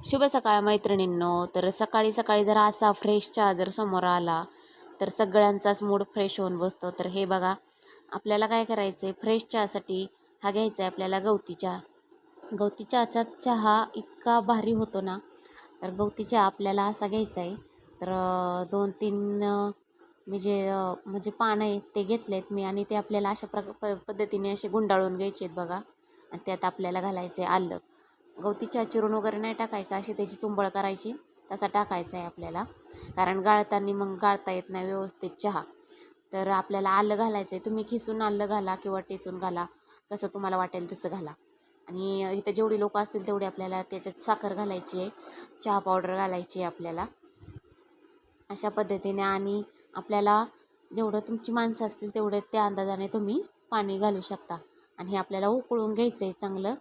शुभ सकाळ मैत्रिणींनो. तर सकाळी सकाळी जर असा फ्रेश चहा जर समोर आला तर सगळ्यांचाच मूड फ्रेश होऊन बसतो. तर हे बघा आपल्याला काय करायचं आहे फ्रेश चहासाठी हा घ्यायचा आहे आपल्याला गवती चहा. गवती चहाचा चहा इतका भारी होतो ना तर गवती चहा आपल्याला असा घ्यायचा आहे तर दोन तीन मी जे म्हणजे, म्हणजे पानं आहेत ते घेतलेत मी आणि ते आपल्याला अशा प्र प पद्धतीने असे गुंडाळून घ्यायचे आहेत बघा. आणि त्यात आपल्याला घालायचं आहे आलं. गवती चहा चिरून वगैरे नाही टाकायचा अशी त्याची चुंबळ करायची. तसा टाकायचा आहे आपल्याला. कारण गाळताना मग गाळता येत नाही व्यवस्थित चहा. तर आपल्याला आलं घालायचं आहे. तुम्ही खिसून आलं घाला किंवा टेचून घाला. कसं तुम्हाला वाटेल तसं घाला. आणि इथं जेवढी लोकं असतील तेवढी आपल्याला त्याच्यात साखर घालायची आहे. चहा पावडर घालायची आहे आपल्याला. अशा पद्धतीने आणि आपल्याला जेवढं तुमची माणसं असतील तेवढे त्या अंदाजाने तुम्ही पाणी घालू शकता. आणि हे आपल्याला उकळून घ्यायचं आहे चांगलं.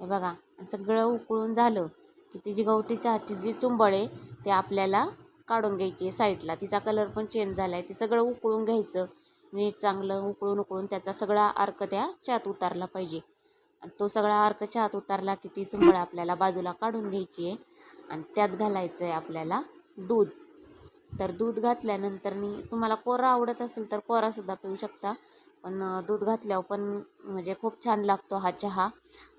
हे बघा आणि सगळं उकळून झालं की ती जी गवती चहाची जी चुंबळ आहे ते आपल्याला काढून घ्यायची आहे साईडला तिचा कलर पण चेंज झाला आहे ते सगळं उकळून घ्यायचं. नीट चांगलं उकळून उकळून त्याचा सगळा अर्क त्या चहात उतारला पाहिजे. आणि तो सगळा अर्क चहात उतारला की ती चुंबळ आपल्याला बाजूला काढून घ्यायची आहे. आणि त्यात घालायचं आहे आपल्याला दूध. तर दूध घातल्यानंतरनी तुम्हाला कोरा आवडत असेल तर कोरासुद्धा पिऊ शकता. पण दूध घातल्यावर पण म्हणजे खूप छान लागतो हा चहा.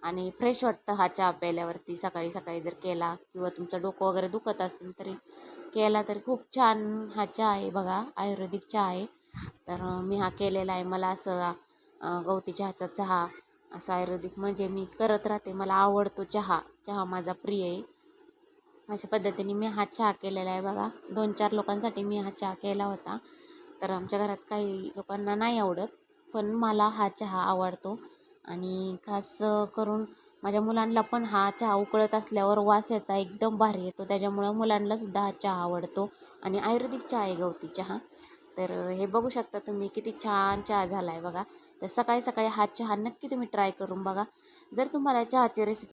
आणि फ्रेश वाटतं हा चहा प्यायल्यावरती. सकाळी सकाळी जर केला किंवा तुमचं डोकं वगैरे दुखत असेल तरी केला तर खूप छान हा चहा आहे बघा. आयुर्वेदिक चहा आहे. तर मी हा केलेला आहे. मला असं गवती चहाचा चहा असं आयुर्वेदिक म्हणजे मी करत राहते. मला आवडतो चहा. चहा माझा प्रिय आहे. अशा पद्धतीने मी हा चहा केलेला आहे बघा. दोन चार लोकांसाठी मी हा चहा केला होता. तर आमच्या घरात काही लोकांना नाही आवडत. पण मला हा चहा आवडतो. आणि खास करून माझ्या मुलांना पण हा चहा उकळत असल्यावर वास याचा एकदम भारी येतो. त्याच्यामुळं मुलांनासुद्धा हा चहा आवडतो. आणि आयुर्वेदिक चहा आहे गवती चहा. तर हे बघू शकता तुम्ही किती छान चहा झाला आहे बघा. तर सकाळी सकाळी हा चहा नक्की तुम्ही ट्राय करून बघा. जर तुम्हाला चहाची रेसिपी